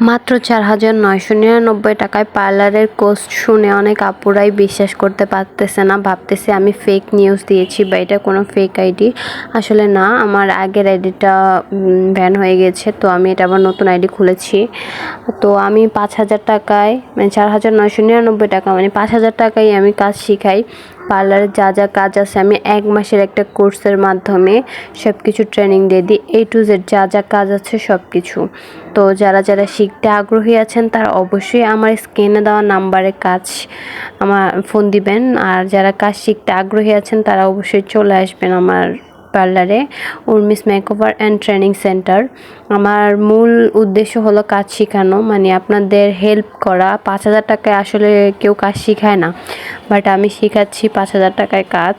মাত্র চার হাজার নয়শো নিরানব্বই টাকায় পার্লারের কোর্স শুনে অনেক আপুরাই বিশ্বাস করতে পারতেছে না, ভাবতেছে আমি ফেক নিউজ দিয়েছি বা এটা কোনো ফেক আইডি আসলে না, আমার আগের আইডিটা ব্যান হয়ে গেছে, তো আমি এটা আবার নতুন আইডি খুলেছি। তো আমি পাঁচ হাজার টাকায় মানে চার হাজার নয়শো নিরানব্বই টাকা মানে পাঁচ হাজার টাকায় আমি কাজ শিখাই। পার্লারে যা যা কাজ আছে, আমি এক মাসের একটা কোর্সের মাধ্যমে সব কিছু ট্রেনিং দিয়ে দিই এ টু জেড যা যা কাজ আছে সব কিছু তো যারা যারা শিখতে আগ্রহী আছেন, তারা অবশ্যই আমার স্ক্রিনে দেওয়া নাম্বারে কাজ, আমার ফোন দিবেন। আর যারা কাজ শিখতে আগ্রহী আছেন, তারা অবশ্যই চলে আসবেন আমার পার্লারে, Urmi's makeover and training centre. আমার মূল উদ্দেশ্য হলো কাজ শেখানো মানে আপনাদের হেল্প করা। পাঁচ হাজার টাকায় আসলে কেউ কাজ শেখায় না, বাট আমি শেখাচ্ছি পাঁচ হাজার টাকায় কাজ।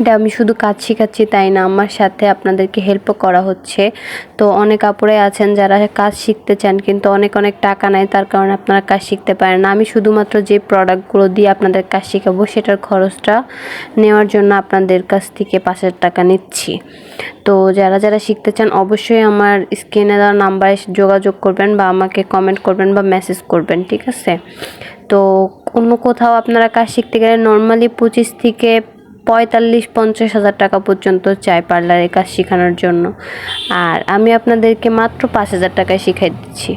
এটা আমি শুধু কাজ শেখাচ্ছি তাই না, আমার সাথে আপনাদেরকে হেল্পও করা হচ্ছে। তো অনেক আপুরাই আছেন যারা কাজ শিখতে চান, কিন্তু অনেক অনেক টাকা নেয় তার কারণে আপনারা কাজ শিখতে পারেন না। আমি শুধুমাত্র যে প্রোডাক্টগুলো দিয়ে আপনাদের কাজ শেখাবো, সেটার খরচটা নেওয়ার জন্য আপনাদের কাছ থেকে পাঁচ হাজার টাকা নিচ্ছি। তো যারা যারা শিখতে চান, অবশ্যই আমার স্ক্রিনে দেওয়া নাম্বারে যোগাযোগ করবেন বা আমাকে কমেন্ট করবেন বা মেসেজ করবেন, ঠিক আছে? তো অন্য কোথাও আপনারা কাজ শিখতে গেলে নর্মালি পঁচিশ থেকে পঁয়তাল্লিশ, পঞ্চাশ হাজার টাকা পর্যন্ত চাই পার্লারের কাজ শেখানোর জন্য। আর আমি আপনাদেরকে মাত্র পাঁচ হাজার টাকায় শিখাই দিচ্ছি।